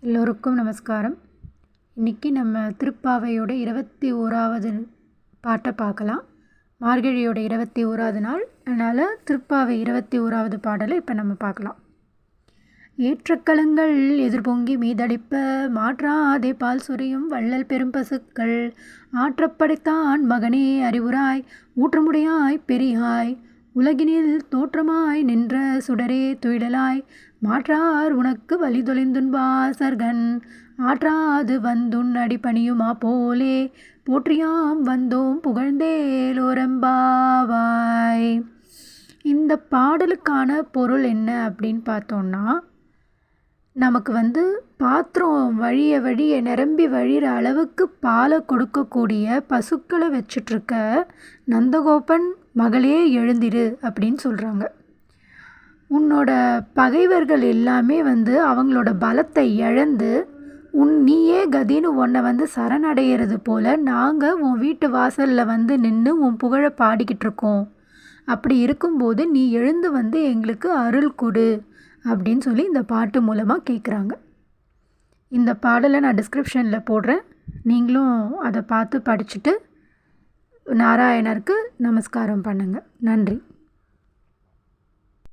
எல்லோருக்கும் நமஸ்காரம். இன்றைக்கி நம்ம திருப்பாவையோட இருபத்தி ஓராவது பாட்டை பார்க்கலாம். மார்கழியோட இருபத்தி ஓராவது நாள். அதனால் திருப்பாவை இருபத்தி ஓராவது பாடலை இப்போ நம்ம பார்க்கலாம். ஏற்றக்கலங்கள் எதிர்பொங்கி மீதடிப்ப மாற்றாதே பால் சொரியும் வள்ளல் பெரும் பசுக்கள். ஆற்றப்படைத்தான் மகனே அறிவுராய் ஊற்றமுடையாய் பெரியாய். உலகினில் தோற்றமாய் நின்ற சுடரே துயிடலாய் மாற்றார் உனக்கு வழி தொலைந்துன்பாசர்கன் ஆற்றாது வந்துன் அடிப்பணியுமா போலே போற்றியாம் வந்தோம் புகழ்ந்தேலோரம்பாவாய் இந்த பாடலுக்கான பொருள் என்ன அப்படின்னு பார்த்தோன்னா நமக்கு வந்து பாத்திரம் வழிய வழிய நிரம்பி வழிகிற அளவுக்கு பாலை கொடுக்கக்கூடிய பசுக்களை வச்சிட்ருக்க நந்தகோபன் மகளே எழுந்திரு அப்படின்னு சொல்கிறாங்க உன்னோட பகைவர்கள் எல்லாமே வந்து அவங்களோட பலத்தை இழந்து உன் நீயே கதின்னு உன்னை வந்து சரணடைகிறது போல் நாங்கள் உன் வீட்டு வாசலில் வந்து நின்று உன் புகழை பாடிக்கிட்டு இருக்கோம். அப்படி இருக்கும்போது நீ எழுந்து வந்து எங்களுக்கு அருள் கொடு அப்படின்னு சொல்லி இந்த பாட்டு மூலமாக கேட்குறாங்க இந்த பாடலை நான் டிஸ்கிரிப்ஷனில் போடுறேன். நீங்களும் அதை பார்த்து படிச்சுட்டு நாராயணருக்கு நமஸ்காரம் பண்ணுங்கள் நன்றி.